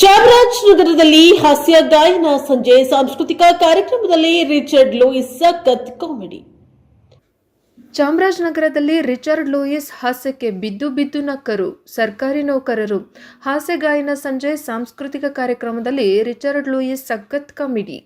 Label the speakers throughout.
Speaker 1: ಚಾಮರಾಜನಗರದಲ್ಲಿ ಹಾಸ್ಯ ಗಾಯನ ಸಂಜೆ ಸಾಂಸ್ಕೃತಿಕ ಕಾರ್ಯಕ್ರಮದಲ್ಲಿ ರಿಚರ್ಡ್ ಲೂಯಿಸ್ ಸಖತ್ ಕಾಮಿಡಿ.
Speaker 2: ಚಾಮರಾಜನಗರದಲ್ಲಿ ರಿಚರ್ಡ್ ಲೂಯಿಸ್ ಹಾಸ್ಯಕ್ಕೆ ಬಿದ್ದು ಬಿದ್ದು ನಕ್ಕರು, ಸರ್ಕಾರಿ ನೌಕರರು. ಹಾಸ್ಯ ಗಾಯನ ಸಂಜೆ ಸಾಂಸ್ಕೃತಿಕ ಕಾರ್ಯಕ್ರಮದಲ್ಲಿ ರಿಚರ್ಡ್ ಲೂಯಿಸ್ ಸಖತ್ ಕಾಮಿಡಿ.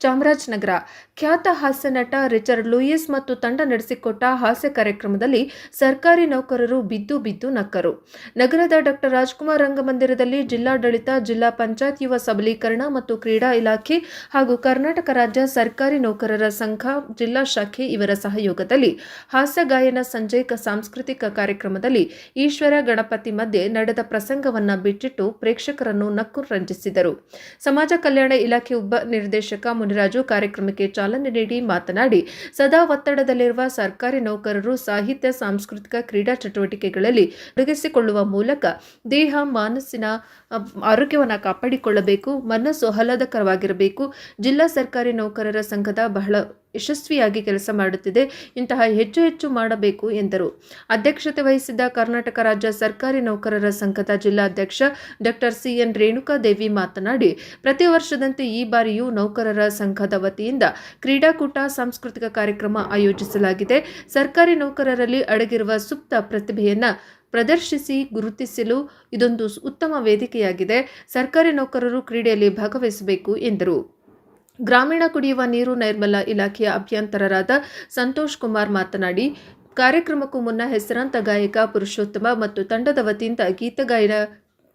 Speaker 2: ಚಾಮರಾಜನಗರ. ಖ್ಯಾತ ಹಾಸ್ಯ ನಟ ರಿಚರ್ಡ್ ಲೂಯಿಸ್ ಮತ್ತು ತಂಡ ನಡೆಸಿಕೊಟ್ಟ ಹಾಸ್ಯ ಕಾರ್ಯಕ್ರಮದಲ್ಲಿ ಸರ್ಕಾರಿ ನೌಕರರು ಬಿದ್ದು ಬಿದ್ದು ನಕ್ಕರು. ನಗರದ ಡಾಕ್ಟರ್ ರಾಜ್ಕುಮಾರ್ ರಂಗಮಂದಿರದಲ್ಲಿ ಜಿಲ್ಲಾಡಳಿತ, ಜಿಲ್ಲಾ ಪಂಚಾಯತ್ ಯುವ ಸಬಲೀಕರಣ ಮತ್ತು ಕ್ರೀಡಾ ಇಲಾಖೆ ಹಾಗೂ ಕರ್ನಾಟಕ ರಾಜ್ಯ ಸರ್ಕಾರಿ ನೌಕರರ ಸಂಘ, ಜಿಲ್ಲಾ ಶಾಖೆ ಇವರ ಸಹಯೋಗದಲ್ಲಿ ಹಾಸ್ಯ ಗಾಯನ ಸಂಜೆ ಸಾಂಸ್ಕೃತಿಕ ಕಾರ್ಯಕ್ರಮದಲ್ಲಿ ಈಶ್ವರ ಗಣಪತಿ ಮಧ್ಯೆ ನಡೆದ ಪ್ರಸಂಗವನ್ನು ಬಿಟ್ಟಿಟ್ಟು ಪ್ರೇಕ್ಷಕರನ್ನು ನಕ್ಕು ರಂಜಿಸಿದರು ಸಮಾಜ ಕಲ್ಯಾಣ ಇಲಾಖೆ ಉಪ ನಿರ್ದೇಶಕ ಮುನಿರಾಜು ಕಾರ್ಯಕ್ರಮಕ್ಕೆ ಚಾಲನೆ ನೀಡಿ ಮಾತನಾಡಿ, ಸದಾ ಒತ್ತಡದಲ್ಲಿರುವ ಸರ್ಕಾರಿ ನೌಕರರು ಸಾಹಿತ್ಯ, ಸಾಂಸ್ಕೃತಿಕ ಕ್ರೀಡಾ ಚಟುವಟಿಕೆಗಳಲ್ಲಿ ತೊಡಗಿಸಿಕೊಳ್ಳುವ ಮೂಲಕ ದೇಹ, ಮನಸ್ಸಿನ ಆರೋಗ್ಯವನ್ನು ಕಾಪಾಡಿಕೊಳ್ಳಬೇಕು, ಮನಸ್ಸು ಆಹ್ಲಾದಕರವಾಗಿರಬೇಕು. ಜಿಲ್ಲಾ ಸರ್ಕಾರಿ ನೌಕರರ ಸಂಘದ ಬಹಳ ಯಶಸ್ವಿಯಾಗಿ ಕೆಲಸ ಮಾಡುತ್ತಿದೆ, ಇಂತಹ ಹೆಚ್ಚು ಹೆಚ್ಚು ಮಾಡಬೇಕು ಎಂದರು. ಅಧ್ಯಕ್ಷತೆ ವಹಿಸಿದ್ದ ಕರ್ನಾಟಕ ರಾಜ್ಯ ಸರ್ಕಾರಿ ನೌಕರರ ಸಂಘದ ಜಿಲ್ಲಾಧ್ಯಕ್ಷ ಡಾಕ್ಟರ್ ಸಿಎನ್ ರೇಣುಕಾದೇವಿ ಮಾತನಾಡಿ, ಪ್ರತಿ ವರ್ಷದಂತೆ ಈ ಬಾರಿಯೂ ನೌಕರರ ಸಂಘದ ವತಿಯಿಂದ ಕ್ರೀಡಾಕೂಟ ಸಾಂಸ್ಕೃತಿಕ ಕಾರ್ಯಕ್ರಮ ಆಯೋಜಿಸಲಾಗಿದೆ. ಸರ್ಕಾರಿ ನೌಕರರಲ್ಲಿ ಅಡಗಿರುವ ಸುಪ್ತ ಪ್ರತಿಭೆಯನ್ನು ಪ್ರದರ್ಶಿಸಿ, ಗುರುತಿಸಲು ಇದೊಂದು ಉತ್ತಮ ವೇದಿಕೆಯಾಗಿದೆ. ಸರ್ಕಾರಿ ನೌಕರರು ಕ್ರೀಡೆಯಲ್ಲಿ ಭಾಗವಹಿಸಬೇಕು ಎಂದರು. ಗ್ರಾಮೀಣ ಕುಡಿಯುವ ನೀರು ನೈರ್ಮಲ್ಯ ಇಲಾಖೆಯ ಅಭಿಯಂತರರಾದ ಸಂತೋಷ್ ಕುಮಾರ್ ಮಾತನಾಡಿ, ಕಾರ್ಯಕ್ರಮಕ್ಕೂ ಮುನ್ನ ಹೆಸರಾಂತ ಗಾಯಕ ಪುರುಷೋತ್ತಮ ಮತ್ತು ತಂಡದ ವತಿಯಿಂದ ಗೀತಗಾಯನ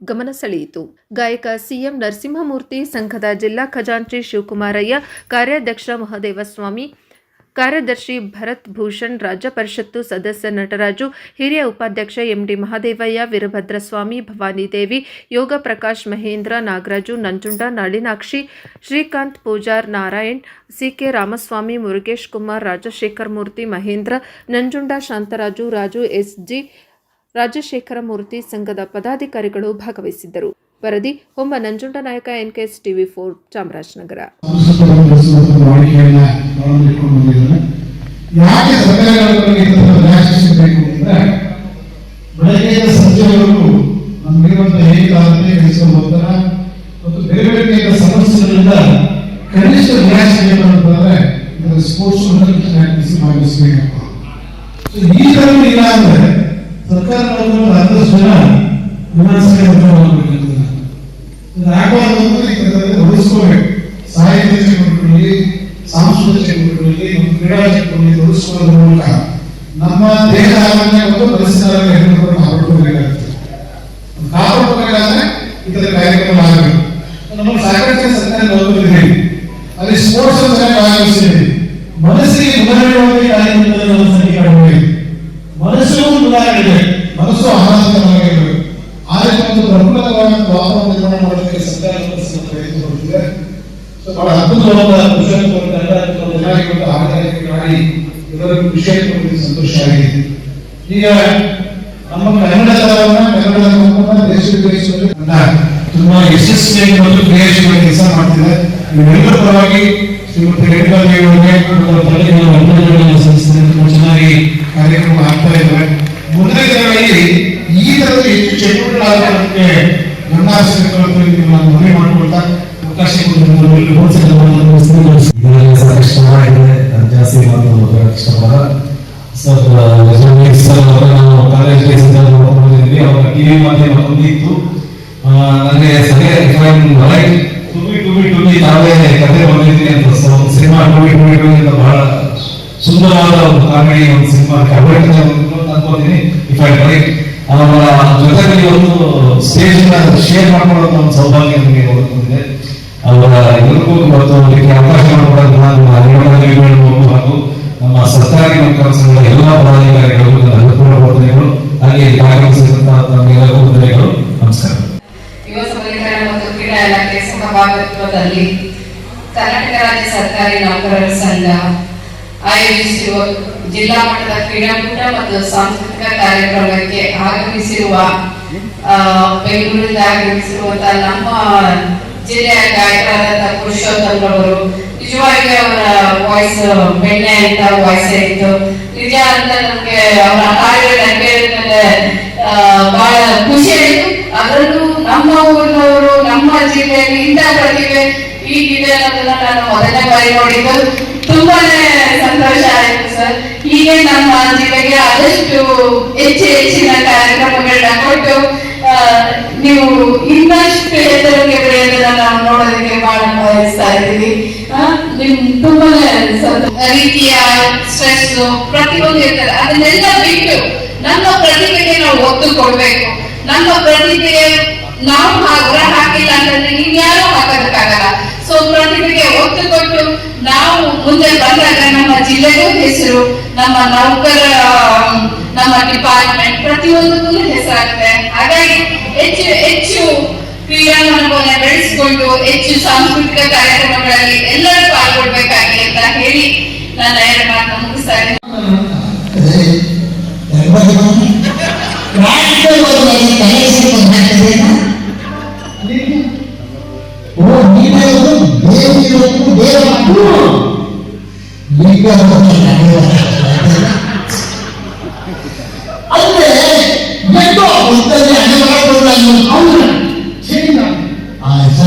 Speaker 2: ಗಮನ ಸೆಳೆಯಿತು. ಗಾಯಕ ಸಿಎಂ ನರಸಿಂಹಮೂರ್ತಿ, ಸಂಘದ ಜಿಲ್ಲಾ ಖಜಾಂಚಿ ಶಿವಕುಮಾರಯ್ಯ, ಕಾರ್ಯಾಧ್ಯಕ್ಷ ಮಹದೇವಸ್ವಾಮಿ ಕಾರ್ಯದರ್ಶಿ ಭರತ್ ಭೂಷಣ್, ರಾಜ್ಯ ಪರಿಷತ್ತು ಸದಸ್ಯ ನಟರಾಜು, ಹಿರಿಯ ಉಪಾಧ್ಯಕ್ಷ MD Mahadevaiah, Veerabhadraswamy Bhavanidevi Yoga Prakash Mahendra, Nagaraju Nanjunda, Nalinakshi, Srikanth Pujar, Narayan, CK Ramaswamy, Murugesh Kumar, Rajashekar Murthy, Mahendra, Nanjunda Shantharaju, Raju SG, Rajashekara Murthy ಸಂಘದ ಪದಾಧಿಕಾರಿಗಳು ಭಾಗವಹಿಸಿದ್ದರು. ವರದಿ, Homba Nanjunda Nayaka NKS
Speaker 3: TV four Chamarajanagar. ಅವಲಂಬಿಸಿಕೊಂಡು ಬಂದಿದ್ದಾರೆ ಯಾಕೆ ನಿರಾಶಿಸಬೇಕು ಅಂದ್ರೆ ಬೆಳಗ್ಗೆಯಿಂದ ಸಂಜೆವರೆಗೂ ನಮಗಿರುವಂತಹ ಏಕಾಗ್ರತೆ ಕೆಲಸದ ಒತ್ತಡ ಮತ್ತು ಬೇರೆ ಬೇರೆ ರೀತಿಯ ಸಮಸ್ಯೆಗಳಿಂದ ಕನಿಷ್ಠ ನಿರಾಶೆ ಬೇಕು ಅಂತಂದ್ರೆ ಇದರ ಸ್ಪೋರ್ಟ್ಸ್ ಆಕ್ಟಿವಿಟಿ ಭಾಗವಹಿಸಬೇಕು ಸೊ ಈ ತರ ಇಲ್ಲ ಅಂದ್ರೆ ಸರ್ಕಾರ ನೌಕರರು ಹತ್ತಷ್ಟು ಜನ ವಿಮರ್ಶೆ ಮಾಡಬೇಕಂತ ಆಗಬಾರ್ದು ಅಂದ್ರೆ ಈ ಥರದಲ್ಲಿ ತೊಡಗಿಸ್ಕೋಬೇಕು ಸಾಹಿತ್ಯ ಚಟುವಟಿಕೆಗಳಲ್ಲಿ ಸಾಂಸ್ಕೃತಿಕ ಚಟುವಟಿಕೆಗಳಲ್ಲಿ ಮತ್ತು ಕ್ರೀಡಾ ಚಟುವಟಿಕೆಗಳಲ್ಲಿ ತೊಡಗಿಸ್ಕೊಳ್ಳೋದ್ರ ಮೂಲಕ ನಮ್ಮ ದೇಹ ಆರೋಗ್ಯ ಮತ್ತು ಪರಿಸರ ಹೆಣ್ಣುಗಳನ್ನು ಕಾಪಾಡ್ಕೋಬೇಕಾಗ್ತದೆ ಕಾಪಾಡ್ಕೋಬೇಕಾದ್ರೆ ಈ ಥರ ಕಾರ್ಯಕ್ರಮ ಆಗಬೇಕು ನಮ್ಮ ಸಾಕಷ್ಟು ಸರ್ಕಾರಿ ನೌಕರರಿದೆ ಅಲ್ಲಿ ಸ್ಪೋರ್ಟ್ಸ್ ಅಂತ ಭಾಗವಹಿಸಿದೆ ಮನಸ್ಸಿಗೆ ಮುನ್ನಡೆಯುವಂತೆ ಕಾರ್ಯಕ್ರಮದಲ್ಲಿ ನಮ್ಮ ಸಂಖ್ಯೆ ಕಡಿಮೆ ಇದೆ ಮನಸ್ಸು ಉದಾಹರಣೆ ಮನಸ್ಸು ಆಹ್ಲಾದಕರವಾಗಿರಬೇಕು ಆದರೆ ಒಂದು ಪ್ರಮುಖವಾದ ವಾತಾವರಣ ನಿರ್ಮಾಣ ಮಾಡೋದಕ್ಕೆ ಸರ್ಕಾರ ಪ್ರಯತ್ನ ಪಡುತ್ತಿದೆ ಸೊ ಬಹಳ ಅದ್ಭುತವಾದ ವಿಷಯ ಜನರಿಗೆ ಆಧಾರಿತ ಮಾಡಿ ಎಲ್ಲರಿಗೂ ವಿಷಯ ಕೊಟ್ಟಿದ್ದು ಸಂತೋಷ ಆಗಿದೆ ಈಗ ನಮ್ಮ ಕನ್ನಡದವನ್ನ ಕನ್ನಡದ ಮಕ್ಕಳನ್ನ ದೇಶ ವಿದೇಶದಲ್ಲಿ ನನ್ನ ತುಂಬಾ ಯಶಸ್ವಿಯಾಗಿ ಮತ್ತು ಕ್ರಿಯಾಶೀಲವಾಗಿ ಕೆಲಸ ಮಾಡ್ತಿದೆ. ಇವೆಲ್ಲರ ಪರವಾಗಿ ಶ್ರೀಮತಿ ರೇಣುಕಾ ದೇವಿಯವರಿಗೆ ಅವರಿಗೆ ಮತ್ತು ತಂಡಕ್ಕೆ ನಾನು ಅಭಿನಂದನೆಗಳನ್ನು ಸಲ್ಲಿಸ್ತೇನೆ ತುಂಬಾ ಚೆನ್ನಾಗಿ ಕಾರ್ಯಕ್ರಮ ಆಗ್ತಾ ಇದ್ದಾವೆ ಮುಂದಿನ ದಿನಗಳಲ್ಲಿ ಈ ತರದ ಹೆಚ್ಚು ಚಟುವಟಿಕೆಗಳಾಗೋದಕ್ಕೆ ಗಮನಾರ್ಹತೆ ನಾನು ಮನವಿ ಮಾಡಿಕೊಳ್ತಾ ಅವಕಾಶ ಕೊಟ್ಟಿದ್ದು
Speaker 4: ನೋಡ್ಕೊಂಡಿದ್ವಿ ಮಾತೆ ಬಂದಿತ್ತು. ನನಗೆ ಸರಿಯ ರೈಟ್ ಟುಬಿ ಟುಬಿ ಟುಬಿ ನಾವೇ ಕತೆ ಬಂದಿದ್ದೀನಿ ಅಂತ ಒಂದು ಸಿನಿಮಾ ಟುಬಿ ಟುಬಿ ಟುಬಿ ಅಂತ ಬಹಳ ಸುಂದರವಾದ ಒಂದು ಕಾಮಿಡಿ ಒಂದು ಸಿನಿಮಾ ಕಬಡ್ಡಿ ಅನ್ಕೋತೀನಿ. ಇಫ್ ಐ ಟ್ರೈ ಜೊತೆಗೆ ಒಂದು ಸ್ಟೇಜ್ ಶೇರ್ ಮಾಡ್ಕೊಳ್ಳೋ ಒಂದು ಸೌಭಾಗ್ಯ ನನಗೆ ಒದಗಿದೆ ಅವರ ಎಲ್ಲರಿಗೂ ಬರ್ತವರಿಗೆ ಅವಕಾಶ ಮಾಡಿಕೊಡೋದು ನಮ್ಮ ಸರ್ಕಾರಿ ನೌಕರ ಎಲ್ಲ ಪದಾಧಿಕಾರಿಗಳಿಗೂ ಅನುಕೂಲ ವಂದನೆಗಳು ಹಾಗೆ ಭಾಗವಹಿಸಿದಂತಹ ನಮ್ಮೆಲ್ಲರಿಗೂ ವಂದನೆಗಳು ನಮಸ್ಕಾರ.
Speaker 5: ಯುವ ಸಬಲೀಕರಣ ಮತ್ತು ಕ್ರೀಡಾ ಇಲಾಖೆ ಸಹಭಾಗಿತ್ವದಲ್ಲಿ ಕರ್ನಾಟಕ ರಾಜ್ಯ ಸರ್ಕಾರಿ ನೌಕರರ ಸಂಘ ಆಯೋಜಿಸಿರುವ ಜಿಲ್ಲಾ ಮಟ್ಟದ ಕ್ರೀಡಾಕೂಟ ಮತ್ತು ಸಾಂಸ್ಕೃತಿಕ ಕಾರ್ಯಕ್ರಮಕ್ಕೆ ಆಗಮಿಸಿರುವ ಆ, ಬೆಂಗಳೂರಿನಿಂದ ಆಗಮಿಸಿರುವಂತಹ ನಮ್ಮ ಜಿಲ್ಲೆಯ ಗಾಯಕರಾದಂತಹ ಪುರುಷೋತ್ತಮ್ ಅವರು ನಿಜವಾಗಿ ಅವರ ವಾಯ್ಸ್ ಬೆಣ್ಣೆ ಅಂತ ವಾಯ್ಸ್ ಇತ್ತು. ನಿಜ ಅಂತ ನಮ್ಗೆ ಅವರ ಹಾಡುಗಳನ್ನ ಆ, ಬಹಳ ಖುಷಿ ಆಯ್ತು. ಅದರಲ್ಲೂ ನಮ್ಮ ಊರಿನವರು ನಮ್ಮ ಜಿಲ್ಲೆಯಲ್ಲಿ ಇಂಥ ಪ್ರತಿಭೆ ಈಗಿದೆ ಅನ್ನೋದನ್ನ ನಾನು ಮೊದಲನೇ ಬಾರಿ ನೋಡಿದ್ದು. ತುಂಬಾನೇ ಸಂತೋಷ ಆಯ್ತು ಸರ್. ಹೀಗೆ ನಮ್ಮ ಜಿಲ್ಲೆಗೆ ಆದಷ್ಟು ಹೆಚ್ಚು ಹೆಚ್ಚಿನ ಕಾರ್ಯಕ್ರಮಗಳನ್ನ ಕೊಟ್ಟು ನೀವು ಇನ್ನಷ್ಟು ಎತ್ತರಕ್ಕೆ ಬೆಳೆಯೋದನ್ನ ನಾವು ನೋಡೋದಕ್ಕೆ ಬಹಳ ಬಯಸ್ತಾ ಇದ್ದೀವಿ. ತುಂಬಾನೇ. ರೀತಿಯ ಸ್ಟ್ರೆಸ್ ಪ್ರತಿಯೊಂದು ಇರ್ತದೆ ಅದನ್ನೆಲ್ಲ ಬಿಟ್ಟು ನಮ್ಮ ಪ್ರತಿಭೆಗೆ ನಾವು ಒತ್ತು ಕೊಡ್ಬೇಕು. ನಮ್ಮ ಪ್ರತಿಭೆಗೆ ನಾವು ಆಗ್ರಹ ಹಾಕಿಲ್ಲ ಅಂತಂದ್ರೆ ಇನ್ಯಾರು ಹಾಕೋದಕ್ಕಾಗಲ್ಲ ಸೊ ಪ್ರತಿಭೆಗೆ ಒತ್ತು ಕೊಟ್ಟು ನಾವು ಮುಂದೆ ಬಂದಾಗ ನಮ್ಮ ಜಿಲ್ಲೆಗೂ ಹೆಸರು, ನಮ್ಮ ನೌಕರ, ನಮ್ಮ ಡಿಪಾರ್ಟ್ಮೆಂಟ್ ಪ್ರತಿಯೊಂದಕ್ಕೂ ಹೆಸರಾಗುತ್ತೆ ಹಾಗಾಗಿ ಹೆಚ್ಚು ಹೆಚ್ಚು ಕ್ರೀಡಾ ಮನೋಭಾವನೆ ಬೆಳೆಸಿಕೊಂಡು ಹೆಚ್ಚು ಸಾಂಸ್ಕೃತಿಕ ಕಾರ್ಯಕ್ರಮಗಳಲ್ಲಿ ಎಲ್ಲರೂ ಪಾಲ್ಗೊಳ್ಬೇಕಾಗಿ ಅಂತ ಹೇಳಿ ನನ್ನ ಎರಡು ಮಾತನ್ನು ಮುಗಿಸ್ತಾ ಇದ್ದೀನಿ.
Speaker 6: रात को वो मैंने पहले से पहना देना लेकिन वो नीले हो देव नीले हो देव मानू लेकर वो चलाने वाला अंदर ये तो अंदर आने वाला प्रोग्राम हो ना ठीक ना ऐसा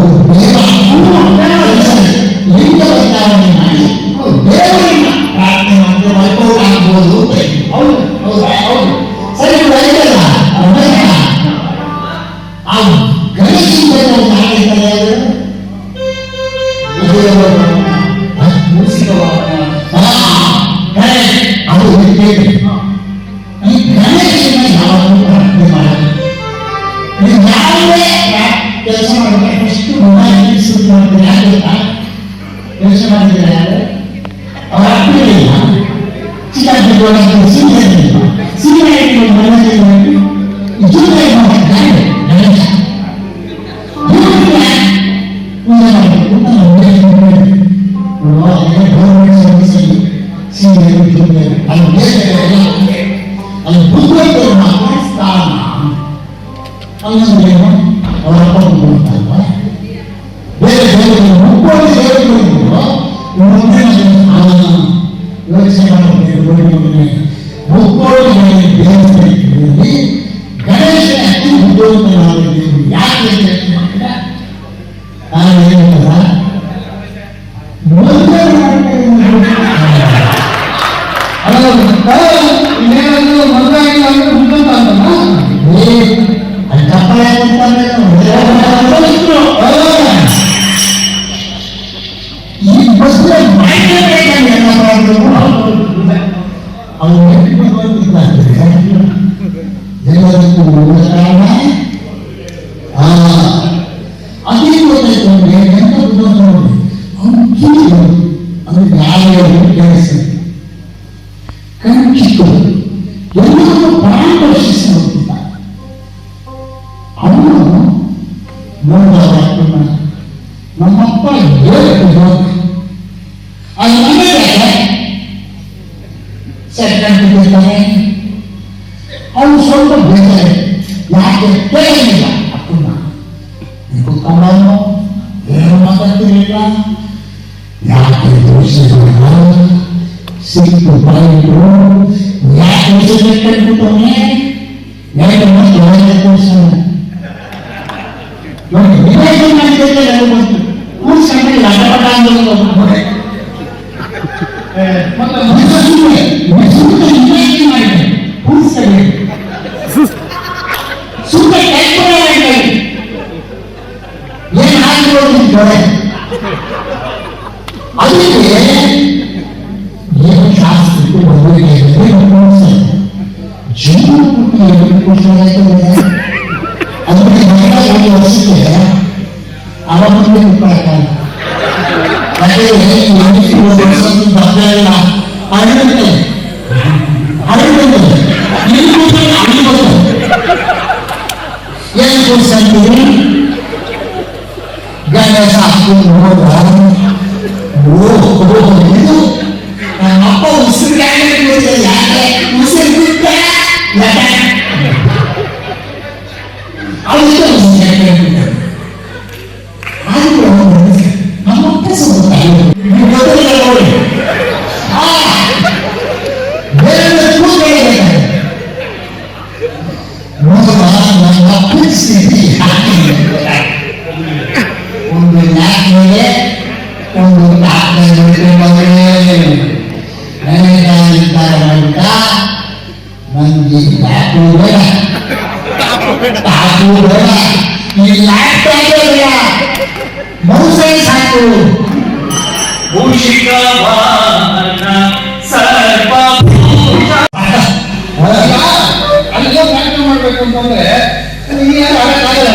Speaker 6: Yeah. ಸೆಕೆಂಡ್ ಅವನು ಸ್ವಲ್ಪ ಬೇಜಾರೆ ಯಾಕೆ ಕೇಳಲಿಲ್ಲ ಅಪ್ಪನ್ನ ಕುತ್ಕೊಂಡವನು ಏನು ಮಾತಾಡ್ತಿರ್ಲಿಲ್ಲ ಯಾಕೆ ದೋಷಿಸಿಲ್ಲ ಸಿಕ್ಕು ಬಾಯಿದ್ರು ಯಾಕೆ ದೋಷಿಸಿಟ್ಟವನೇ ಎರಡು ಮತ್ತು 아니 왜? 왜 가수 있고 뭔데 왜 그러면서 중국이 고생해야 되네 아니 내가 여기 없을 때 아무도 못 봤다 나중에 왜 이렇게 고생해서 남자애가 아니는데 아니는데 gaya satu modal buruk buruk itu apa usir kayak itu ya usir juga ya kan laptop गया बहुत सही साथी
Speaker 4: भूषिका वाहना ಸರ್ವಭೂಷ
Speaker 6: ಅಲ್ಲ ಅಲ್ಲಿ ಮಾಡ್ಬೇಕು ಅಂತಂದ್ರೆ ನೀನು ಯಾರು ಆಗಲ್ಲ